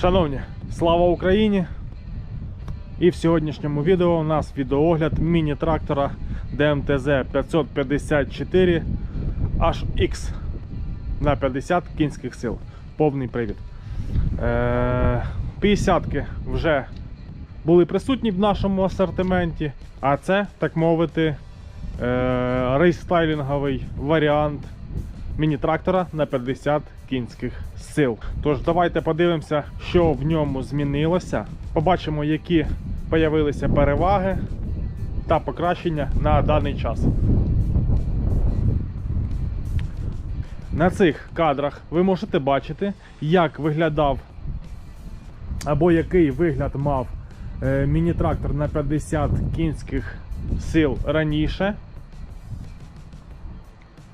Шановні, слава Україні! І в сьогоднішньому відео у нас відеоогляд міні-трактора ДМТЗ 554 HX на 50 кінських сил. Повний привід. Е, 50-ки вже були присутні в нашому асортименті, а це, так мовити, е, рейстайлінговий варіант міні-трактора на 50 кінських сил. Тож давайте подивимося, що в ньому змінилося. Побачимо, які появилися переваги та покращення на даний час. На цих кадрах ви можете бачити, як виглядав або який вигляд мав е, міні-трактор на 50 кінських сил раніше.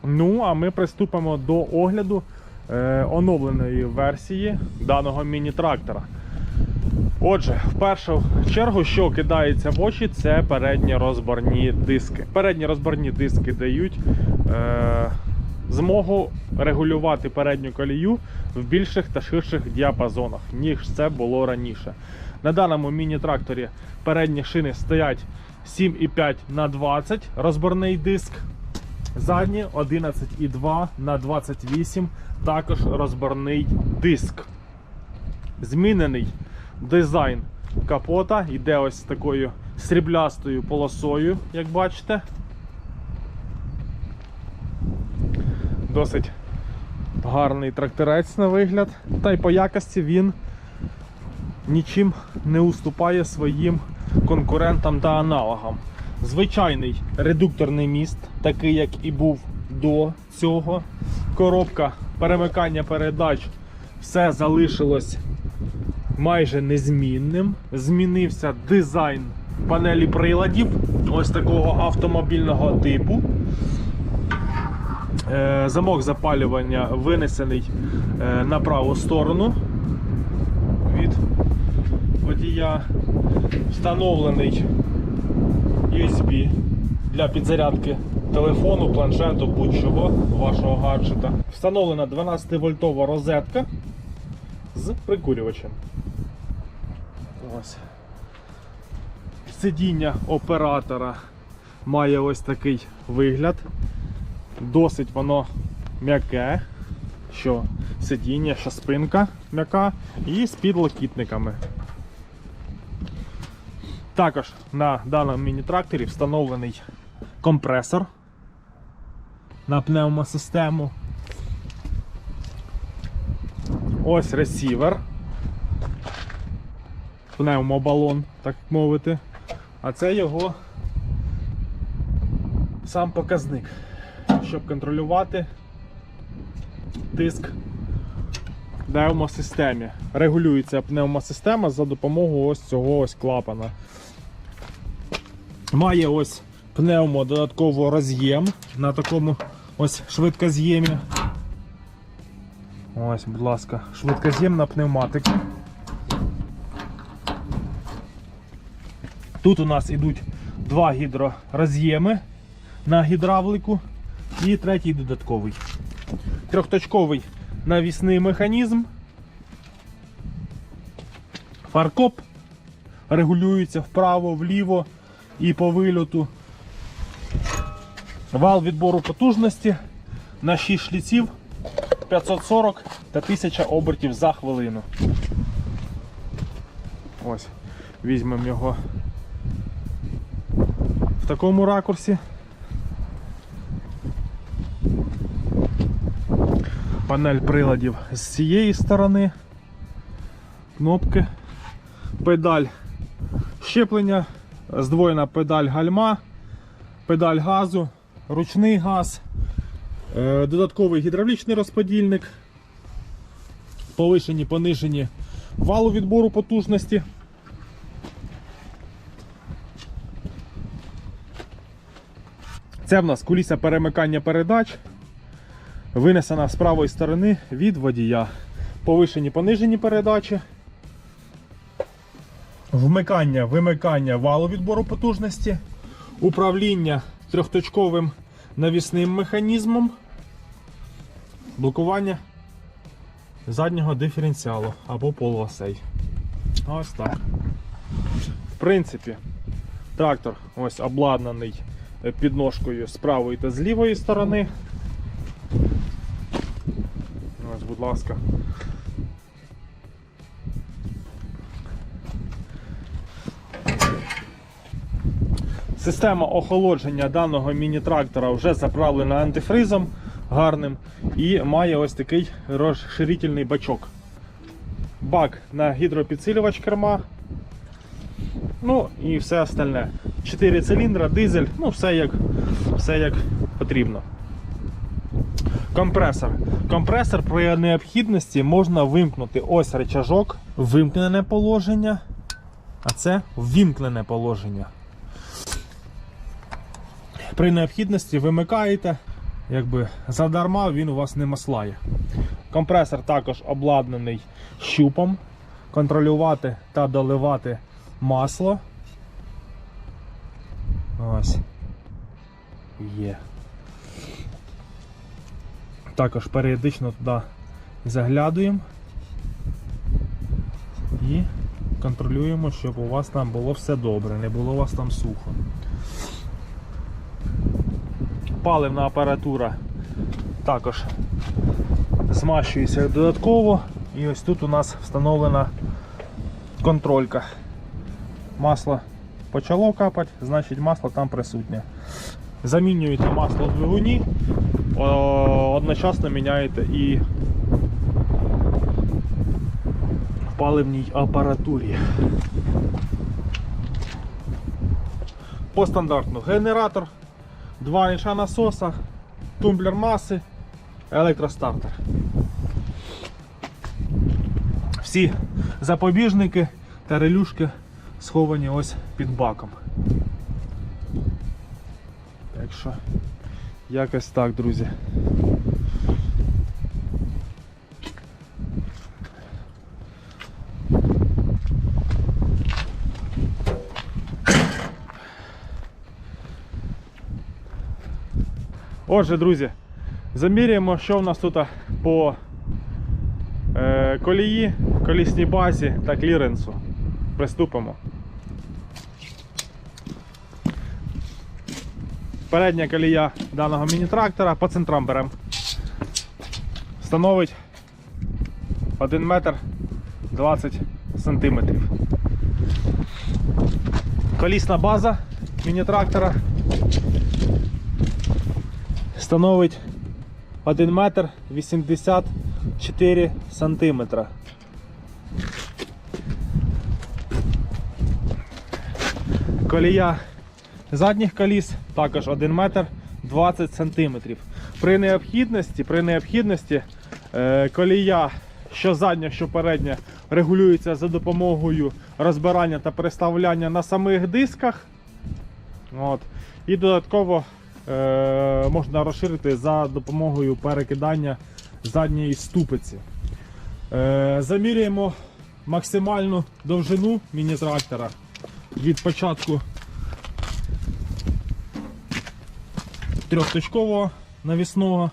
Ну, а ми приступимо до огляду е, оновленої версії даного міні-трактора. Отже, в першу чергу, що кидається в очі, це передні розборні диски. Передні розборні диски дають е, змогу регулювати передню колію в більших та ширших діапазонах, ніж це було раніше. На даному міні-тракторі передні шини стоять 7,5 на 20 розборний диск. Задні 11,2 на 28 також розборний диск. Змінений дизайн капота йде ось такою сріблястою полосою, як бачите. Досить гарний тракторець на вигляд. Та й по якості він нічим не уступає своїм конкурентам та аналогам. Звичайний редукторний міст, такий як і був до цього. Коробка перемикання передач все залишилось майже незмінним. Змінився дизайн панелі приладів, ось такого автомобільного типу. Е, Замок запалювання винесений е, на праву сторону від водія. Встановлений USB для підзарядки телефону, планшету, будь-чого вашого гаджета. Встановлена 12-вольтова розетка з прикурювачем. Ось. Сидіння оператора має ось такий вигляд. Досить воно м'яке, що сидіння, що спинка м'яка і з підлокітниками. Також на даному міні-тракторі встановлений компресор на пневмосистему. Ось ресівер. Пневмобалон, так мовити. А це його сам показник, щоб контролювати тиск в пневмосистемі. Регулюється пневмосистема за допомогою ось цього ось клапана. Має ось пневмо додатково роз'єм на такому ось швидкоз'ємі. Ось, будь ласка, швидкоз'ємна пневматика. Тут у нас ідуть два гідророз'єми на гідравлику і третій додатковий. Трьохточковий навісний механізм. Фаркоп регулюється вправо, вліво і по вильоту. Вал відбору потужності на 6 шліців 540 та 1000 обертів за хвилину. Ось, візьмемо його в такому ракурсі. Панель приладів з цієї сторони. Кнопки, педаль щеплення, здвоєна педаль гальма, педаль газу, ручний газ, е, додатковий гідравлічний розподільник, повишені, понижені валу відбору потужності. Це в нас куліса перемикання передач, винесена з правої сторони від водія. Повишені понижені передачі. Вмикання, вимикання валу відбору потужності, управління трьохточковим навісним механізмом, блокування заднього диференціалу або полуосей. Ось так. В принципі, трактор ось обладнаний підножкою з правої та з лівої сторони. Ось, будь ласка. Система охолодження даного міні-трактора вже заправлена антифризом гарним і має ось такий розширительний бачок. Бак на гідропідсилювач керма. Ну і все остальне. 4 циліндра, дизель, ну все як, все як потрібно. Компресор. Компресор при необхідності можна вимкнути ось речажок, вимкнене положення, а це ввімкнене положення. При необхідності вимикаєте, якби задарма він у вас не маслає. Компресор також обладнаний щупом, контролювати та доливати масло. Ось. Є. Також періодично туди заглядуємо і контролюємо, щоб у вас там було все добре, не було у вас там сухо. Паливна апаратура також змащується додатково. І ось тут у нас встановлена контролька. Масло почало капати, значить масло там присутнє. Замінюєте масло в двигуні, одночасно міняєте і в паливній апаратурі. По стандартну генератор, два інша насоса, тумблер маси, електростартер. Всі запобіжники та релюшки сховані ось під баком. Так що, якось так, друзі. Отже, друзі, заміряємо, що в нас тут по е, колії, колісній базі та кліренсу. Приступимо. Передня колія даного міні-трактора по центрам беремо. Становить 1 метр 20 сантиметрів. Колісна база міні-трактора становить 1 метр 84 сантиметра. Колія задніх коліс також 1 метр 20 сантиметрів. При необхідності, при необхідності е, колія, що задня, що передня, регулюється за допомогою розбирання та переставляння на самих дисках. От. І додатково можна розширити за допомогою перекидання задньої ступиці. Е, заміряємо максимальну довжину міні-трактора від початку трьохточкового навісного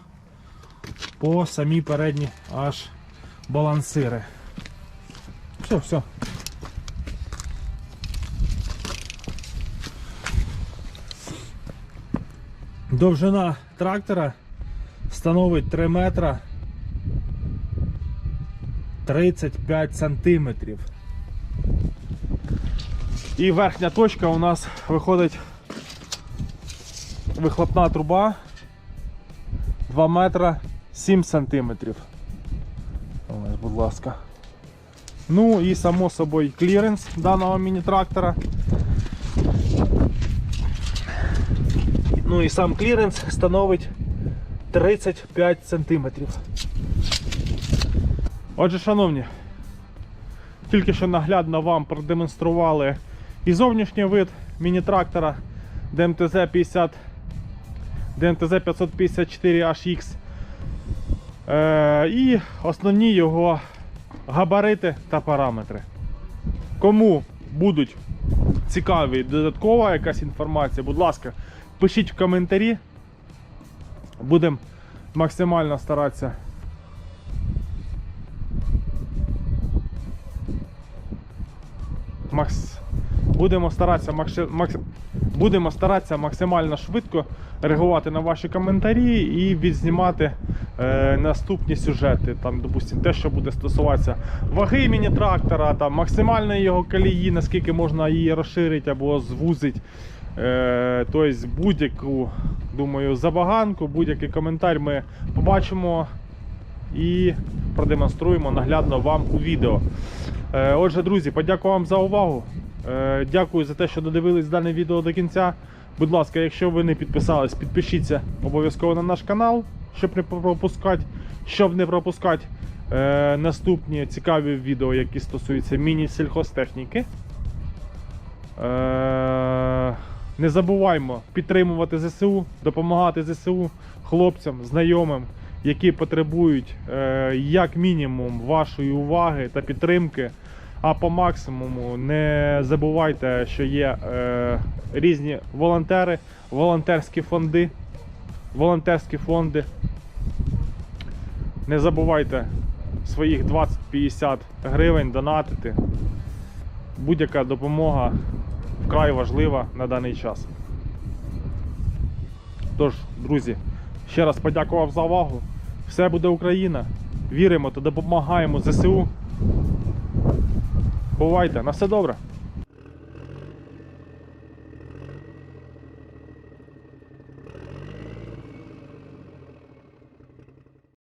по самі передні аж балансири. Все, все. Довжина трактора становить 3 метра 35 сантиметрів. І верхня точка у нас виходить вихлопна труба 2 метра 7 сантиметрів. Ось, будь ласка. Ну і само собою кліренс даного міні-трактора. Ну і сам кліренс становить 35 сантиметрів. Отже, шановні, тільки що наглядно вам продемонстрували і зовнішній вид міні-трактора ДМТЗ 50 ДМТЗ 554HX. Е, і основні його габарити та параметри. Кому будуть цікаві, додаткова якась інформація, будь ласка, пишіть в коментарі. Будемо максимально старатися. Макс. Будемо старатися макс... Будемо старатися максимально швидко реагувати на ваші коментарі і відзнімати е, наступні сюжети. Там, допустим, те, що буде стосуватися ваги міні-трактора, там максимальної його колії, наскільки можна її розширити або звузити. Е, тобто будь-яку, думаю, забаганку, будь-який коментар ми побачимо і продемонструємо наглядно вам у відео. Е, Отже, друзі, подякую вам за увагу. Е, Дякую за те, що додивились дане відео до кінця. Будь ласка, якщо ви не підписались, підпишіться обов'язково на наш канал, щоб не пропускати, щоб не пропускати е, наступні цікаві відео, які стосуються міні-сільхозтехніки. Е, не забуваймо підтримувати ЗСУ, допомагати ЗСУ хлопцям, знайомим, які потребують е, як мінімум вашої уваги та підтримки. А по максимуму не забувайте, що є е, різні волонтери, волонтерські фонди, волонтерські фонди. Не забувайте своїх 20-50 гривень донатити. Будь-яка допомога вкрай важлива на даний час. Тож, друзі, ще раз подякував за увагу. Все буде Україна. Віримо та допомагаємо ЗСУ. Бувайте, на все добре.